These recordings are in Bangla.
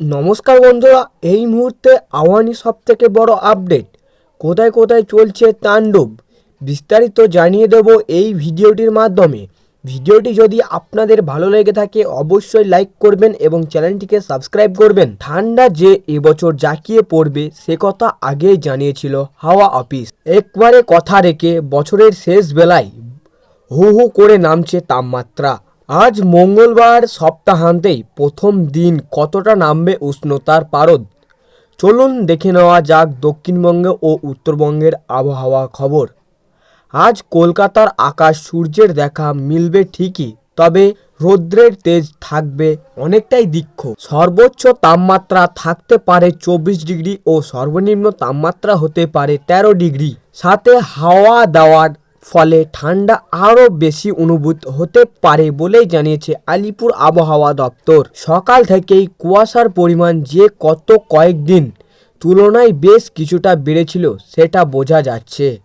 নমস্কার বন্ধুরা, এই মুহূর্তে আওয়ানি সব থেকে বড় আপডেট। কোথায় কোথায় চলছে তাণ্ডব? বিস্তারিত জানিয়ে দেব এই ভিডিওটির মাধ্যমে। ভিডিওটি যদি আপনাদের ভালো লেগে থাকে, অবশ্যই লাইক করবেন এবং চ্যানেলটিকে সাবস্ক্রাইব করবেন। ঠান্ডা যে এবছর জাঁকিয়ে পড়বে, সে কথা আগেই জানিয়েছিল হাওয়া অফিস। একবারে কথা রেখে বছরের শেষ বেলায় হু হু করে নামছে তাপমাত্রা। আজ মঙ্গলবার সপ্তাহান্তেই প্রথম দিন কতটা নামবে উষ্ণতার পারদ? চলুন দেখে নেওয়া যাক দক্ষিণবঙ্গ ও উত্তরবঙ্গের আবহাওয়া খবর। আজ কলকাতার আকাশ সূর্যের দেখা মিলবে ঠিকই, তবে রৌদ্রের তেজ থাকবে অনেকটাই দীক্ষ সর্বোচ্চ তাপমাত্রা থাকতে পারে চব্বিশ ডিগ্রি ও সর্বনিম্ন তাপমাত্রা হতে পারে তেরো ডিগ্রি। সাথে হাওয়া দেওয়ার ফলে ঠান্ডা আরও বেশি অনুভূত হতে পারে বলেই জানিয়েছে আলিপুর আবহাওয়া দপ্তর। সকাল থেকেই কুয়াশার পরিমাণ যে কত কয়েকদিন তুলনায় বেশ কিছুটা বেড়েছিল সেটা বোঝা যাচ্ছে।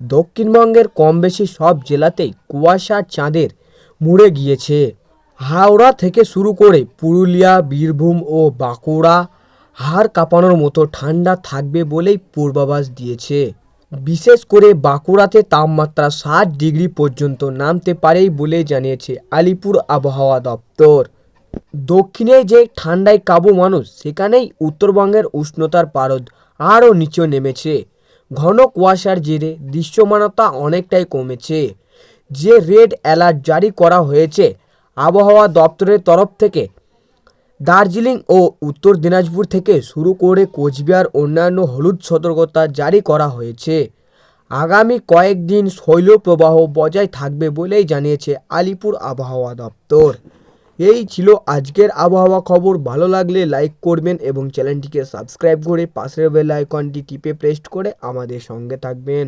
দক্ষিণবঙ্গের কম বেশি সব জেলাতেই কুয়াশার চাঁদের মুড়ে গিয়েছে। হাওড়া থেকে শুরু করে পুরুলিয়া, বীরভূম ও বাঁকুড়া হাড় কাঁপানোর মতো ঠান্ডা থাকবে বলেই পূর্বাভাস দিয়েছে। বিশেষ করে বাঁকুড়াতে তাপমাত্রা ষাট ডিগ্রি পর্যন্ত নামতে পারেই বলে জানিয়েছে আলিপুর আবহাওয়া দপ্তর। দক্ষিণে যে ঠান্ডায় কাবু মানুষ, সেখানেই উত্তরবঙ্গের উষ্ণতার পারদ আরও নিচে নেমেছে। ঘন কুয়াশার জেরে দৃশ্যমানতা অনেকটাই কমেছে। যে রেড অ্যালার্ট জারি করা হয়েছে, আবহাওয়া দপ্তরের তরফ থেকে দার্জিলিং ও উত্তর দিনাজপুর থেকে শুরু করে কোচবিহার অন্যান্য হলুদ সতর্কতা জারি করা হয়েছে। আগামী কয়েকদিন শৈলপ্রবাহ বজায় থাকবে বলেই জানিয়েছে আলিপুর আবহাওয়া দপ্তর। এই ছিল আজকের আবহাওয়া খবর। ভালো লাগলে লাইক করবেন এবং চ্যানেলটিকে সাবস্ক্রাইব করে পাশের বেল আইকনটি টিপে প্রেস করে আমাদের সঙ্গে থাকবেন।